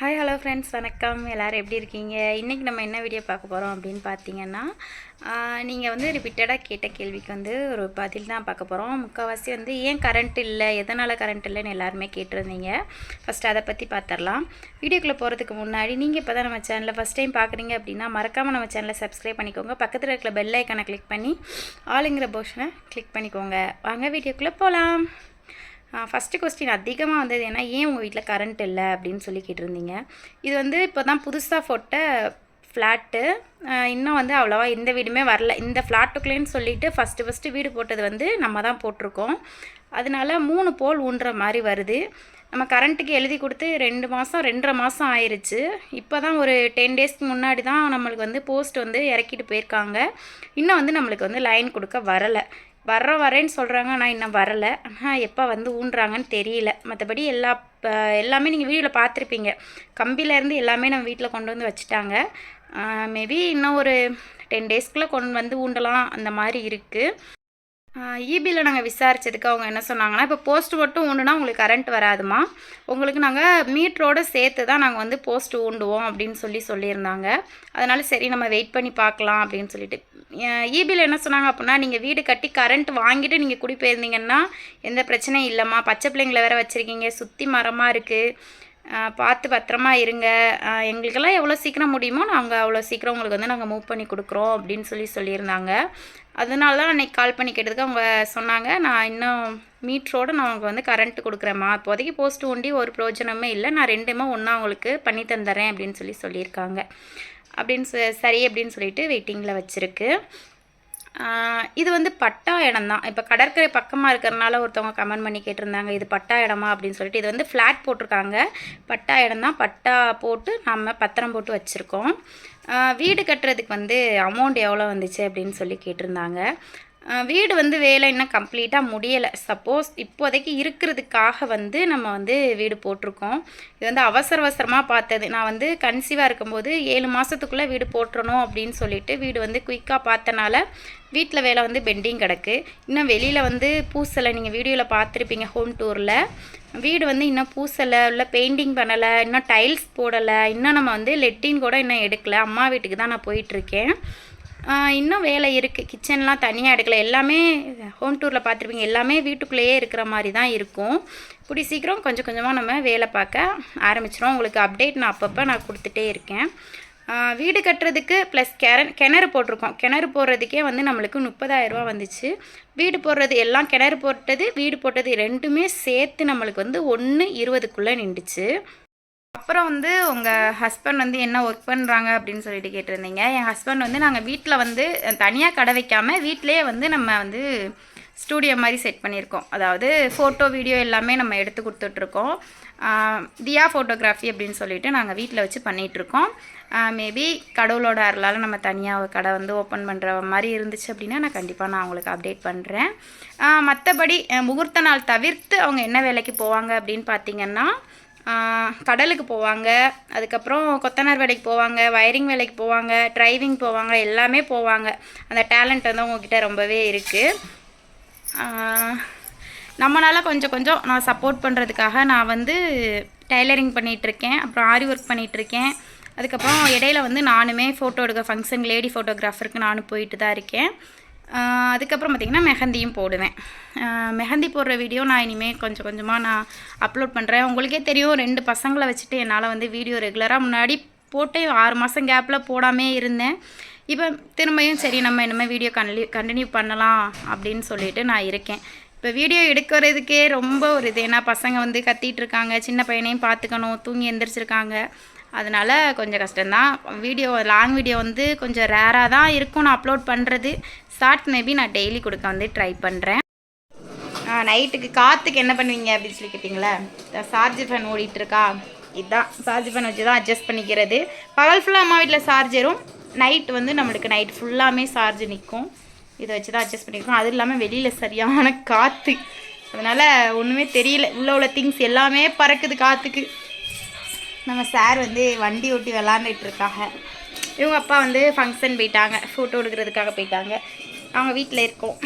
Hi hello friends வணக்கம். எல்லோரும் எப்படி இருக்கீங்க? இன்றைக்கி நம்ம என்ன வீடியோ பார்க்க போகிறோம் அப்படின்னு பார்த்தீங்கன்னா நீங்கள் வந்து ரிப்பீட்டடாக கேட்ட கேள்விக்கு வந்து ஒரு பதில் தான் பார்க்க போகிறோம் முக்கால்வாசி வந்து ஏன் கரண்ட் இல்லை? எதனால் கரண்ட் இல்லைன்னு எல்லாருமே கேட்டிருந்தீங்க. ஃபஸ்ட் அதை பற்றி பார்த்துடலாம். வீடியோக்குள்ளே போகிறதுக்கு முன்னாடி நீங்கள் இப்போ தான் நம்ம சேனலில் ஃபஸ்ட் டைம் பார்க்குறீங்க அப்படின்னா மறக்காமல் நம்ம சேனலை சப்ஸ்கிரைப் பண்ணிக்கோங்க. பக்கத்தில் இருக்கிற பெல் ஐக்கனை கிளிக் பண்ணி ஆளுங்கிற போர்ஷனை கிளிக் பண்ணிக்கோங்க. வாங்க வீடியோக்குள்ளே போகலாம் ஃபஸ்ட்டு கொஸ்டின் அதிகமாக வந்தது ஏன்னா ஏன் உங்கள் வீட்டில் கரண்ட் இல்லை? அப்படின்னு சொல்லி கேட்டிருந்தீங்க. இது வந்து இப்போ தான் புதுசாக போட்ட ஃப்ளாட்டு இன்னும் வந்து அவ்வளோவா எந்த வீடுமே வரல. இந்த ஃப்ளாட்டுக்குள்ளேன்னு சொல்லிட்டு ஃபஸ்ட்டு ஃபஸ்ட்டு வீடு போட்டது வந்து நம்ம தான் போட்டிருக்கோம். அதனால மூணு போல் ஊன்ற மாதிரி வருது. நம்ம கரண்ட்டுக்கு எழுதி கொடுத்து ரெண்டு மாதம் ரெண்டரை மாதம் ஆயிடுச்சு இப்போ தான் ஒரு டென் டேஸ்க்கு முன்னாடி தான் நம்மளுக்கு வந்து போஸ்ட் வந்து இறக்கிட்டு போயிருக்காங்க. இன்னும் வந்து நம்மளுக்கு வந்து லைன் கொடுக்க வரலை. வர்ற வரேன்னு சொல்கிறாங்க ஆனால் இன்னும் வரலை. ஆனால் எப்போ வந்து ஊன்றாங்கன்னு தெரியல. மற்றபடி எல்லா எல்லாமே நீங்கள் வீடியோவில் பார்த்துருப்பீங்க கம்பியிலேருந்து எல்லாமே நம்ம வீட்டில் கொண்டு வந்து வச்சுட்டாங்க. மேபி இன்னும் ஒரு டென் டேஸ்க்குள்ளே கொண்டு வந்து ஊண்டலாம். அந்த மாதிரி இருக்குது இபியில் நாங்கள் விசாரித்ததுக்கு அவங்க என்ன சொன்னாங்கன்னா இப்போ போஸ்ட் மட்டும் ஊண்டுனா உங்களுக்கு கரண்ட் வராதுமா. உங்களுக்கு நாங்கள் மீட்டரோடு சேர்த்து தான் நாங்கள் வந்து போஸ்ட் ஊண்டுவோம் அப்படின்னு சொல்லி சொல்லியிருந்தாங்க. அதனால் சரி நம்ம வெயிட் பண்ணி பார்க்கலாம் அப்படின்னு சொல்லிட்டு. இபியில் என்ன சொன்னாங்க அப்படின்னா நீங்கள் வீடு கட்டி கரண்ட் வாங்கிட்டு நீங்கள் குடி போயிருந்தீங்கன்னா எந்த பிரச்சனையும் இல்லைம்மா. பச்சை பிள்ளைங்களை வேறு வச்சுருக்கீங்க சுற்றி மரமாக இருக்குது பார்த்து பத்திரமா இருங்க. எங்களுக்கெல்லாம் எவ்வளோ சீக்கிரம் முடியுமோ நாங்கள் அவ்வளோ சீக்கிரம் உங்களுக்கு வந்து நாங்கள் மூவ் பண்ணி கொடுக்குறோம் அப்படின்னு சொல்லி சொல்லியிருந்தாங்க. அதனால தான் அன்றைக்கி கால் பண்ணி கேட்டதுக்கு அவங்க சொன்னாங்க. நான் இன்னும் மீட்ரோடு நான் அவங்க வந்து கரண்ட் கொடுக்குறேம்மா. இப்போதைக்கு போஸ்ட் ஒண்டி ஒரு பிரயோஜனமே இல்லை. நான் ரெண்டுமே ஒன்றா அவங்களுக்கு பண்ணி தந்துடுறேன் அப்படின்னு சொல்லி சொல்லியிருக்காங்க. அப்படின்னு சரி அப்படின்னு சொல்லிட்டு வெயிட்டிங்கில் வச்சுருக்கு. இது வந்து பட்டா இடம் தான் இப்போ கடற்கரை பக்கமாக இருக்கிறனால ஒருத்தவங்க கமெண்ட் பண்ணி கேட்டிருந்தாங்க இது பட்டா இடமா அப்படின்னு சொல்லிட்டு. இது வந்து ஃப்ளாட் போட்டிருக்காங்க. பட்டா இடம் தான் பட்டா போட்டு நம்ம பத்திரம் போட்டு வச்சுருக்கோம். வீடு கட்டுறதுக்கு வந்து அமௌண்ட் எவ்வளோ வந்துச்சு அப்படின்னு சொல்லி கேட்டிருந்தாங்க. வீடு வந்து வேலை இன்னும் கம்ப்ளீட்டாக முடியலை. சப்போஸ் இப்போதைக்கு இருக்கிறதுக்காக வந்து நம்ம வந்து வீடு போட்டிருக்கோம். இது வந்து அவசர அவசரமாக பார்த்தது. நான் வந்து கன்சீவாக இருக்கும்போது ஏழு மாதத்துக்குள்ளே வீடு போட்டுறணும் அப்படின்னு சொல்லிட்டு வீடு வந்து குயிக்காக பார்த்தனால வீட்டில் வேலை வந்து பெண்டிங் கிடக்கு. இன்னும் வெளியில் வந்து பூசலை நீங்கள் வீடியோவில் பார்த்துருப்பீங்க ஹோம் டூரில் வீடு வந்து இன்னும் பூசலை இல்லை பெயிண்டிங் பண்ணலை இன்னும் டைல்ஸ் போடலை இன்னும் நம்ம வந்து லெட்டின் கூட இன்னும் எடுக்கலை. அம்மா வீட்டுக்கு தான் நான் போயிட்டுருக்கேன் இன்னும் வேலை இருக்குது கிச்சன்லாம் தனியாக எடுக்கல. எல்லாமே ஹோம் டூரில் பார்த்துருப்பீங்க. எல்லாமே வீட்டுக்குள்ளேயே இருக்கிற மாதிரி தான் இருக்கும். இப்படி சீக்கிரம் கொஞ்சம் கொஞ்சமாக நம்ம வேலை பார்க்க ஆரம்பிச்சிடும் உங்களுக்கு அப்டேட் நான் அப்பப்போ நான் கொடுத்துட்டே இருக்கேன். வீடு கட்டுறதுக்கு ப்ளஸ் கிண கிணறு போட்டிருக்கோம். கிணறு போடுறதுக்கே வந்து நம்மளுக்கு முப்பதாயிரரூபா வந்துச்சு. வீடு போடுறது எல்லாம் கிணறு போட்டது வீடு போட்டது ரெண்டுமே சேர்த்து நம்மளுக்கு வந்து ஒன்று இருபதுக்குள்ளே நின்றுச்சு. அப்புறம் வந்து உங்கள் ஹஸ்பண்ட் வந்து என்ன ஒர்க் பண்ணுறாங்க அப்படின்னு சொல்லிட்டு கேட்டிருந்தீங்க. என் ஹஸ்பண்ட் வந்து நாங்கள் வீட்டில் வந்து தனியாக கடை வைக்காமல் வீட்டிலே வந்து நம்ம வந்து ஸ்டூடியோ மாதிரி செட் பண்ணியிருக்கோம். அதாவது ஃபோட்டோ வீடியோ எல்லாமே நம்ம எடுத்து கொடுத்துட்ருக்கோம். தியா ஃபோட்டோகிராஃபி அப்படின்னு சொல்லிட்டு நாங்கள் வீட்டில் வச்சு பண்ணிகிட்ருக்கோம் மேபி கடவுளோட அருளால் நம்ம தனியாக கடை வந்து ஓப்பன் பண்ணுற மாதிரி இருந்துச்சு அப்படின்னா நான் கண்டிப்பாக நான் அவங்களுக்கு அப்டேட் பண்ணுறேன் மற்றபடி முகூர்த்த நாள் தவிர்த்து அவங்க என்ன வேலைக்கு போவாங்க அப்படின்னு பார்த்தீங்கன்னா கடலுக்கு போவாங்க. அதுக்கப்புறம் கொத்தனார் வேலைக்கு போவாங்க வயரிங் வேலைக்கு போவாங்க ட்ரைவிங் போவாங்க எல்லாமே போவாங்க. அந்த டேலண்ட் வந்து உங்ககிட்ட ரொம்பவே இருக்குது நம்மளால் கொஞ்சம் கொஞ்சம் நான் சப்போர்ட் பண்ணுறதுக்காக நான் வந்து டைலரிங் பண்ணிகிட்ருக்கேன் அப்புறம் ஆரி ஒர்க் பண்ணிகிட்ருக்கேன் அதுக்கப்புறம் இடையில வந்து நானுமே ஃபோட்டோ எடுக்க ஃபங்க்ஷன் லேடி ஃபோட்டோகிராஃபருக்கு நானும் போயிட்டு தான் இருக்கேன். அதுக்கப்புறம் பார்த்திங்கன்னா மெஹந்தியும் போடுவேன். மெஹந்தி போடுற வீடியோ நான் இனிமேல் கொஞ்சம் கொஞ்சமாக நான் அப்லோட் பண்ணுறேன் உங்களுக்கே தெரியும் ரெண்டு பசங்களை வச்சுட்டு என்னால் வந்து வீடியோ ரெகுலராக முன்னாடி போட்டு ஆறு மாதம் கேப்பில் போடாமே இருந்தேன். இப்போ திரும்பியும் சரி நம்ம இனிமேல் வீடியோ கன்லி கண்டினியூ பண்ணலாம் அப்படின்னு சொல்லிட்டு நான் இருக்கேன். இப்போ வீடியோ எடுக்கிறதுக்கே ரொம்ப ஒரு இது. ஏன்னா பசங்க வந்து கத்திகிட்டு இருக்காங்க. சின்ன பையனையும் பார்த்துக்கணும் தூங்கி எந்திரிச்சிருக்காங்க. அதனால் கொஞ்சம் கஷ்டம்தான். வீடியோ லாங் வீடியோ வந்து கொஞ்சம் ரேராக தான் இருக்கும் நான் அப்லோட் பண்ணுறது ஷார்ட் மேபி நான் டெய்லி கொடுக்க வந்து ட்ரை பண்ணுறேன் நைட்டுக்கு காற்றுக்கு என்ன பண்ணுவீங்க அப்படின்னு சொல்லி கேட்டிங்களே? சார்ஜ் ஃபேன் ஓடிட்டுருக்கா? இதுதான் சார்ஜ் ஃபேன் வச்சு தான் அட்ஜஸ்ட் பண்ணிக்கிறது. பகல் ஃபுல்லாக அம்மா வீட்டில் சார்ஜரும் நைட் வந்து நம்மளுக்கு நைட் ஃபுல்லாமே சார்ஜ் நிற்கும் இதை வச்சு தான் அட்ஜஸ்ட் பண்ணியிருக்கோம். அதுவும் இல்லாமல் வெளியில் சரியான காற்று அதனால் ஒன்றுமே தெரியல. உள்ள உள்ள திங்ஸ் எல்லாமே பறக்குது காற்றுக்கு நம்ம சார் வந்து வண்டி ஓட்டி விளாண்டுட்டு இருக்காங்க இவங்க அப்பா வந்து ஃபங்க்ஷன் போயிட்டாங்க. ஃபோட்டோ எடுக்கிறதுக்காக போயிட்டாங்க. அவங்க வீட்டில் இருக்கோம்.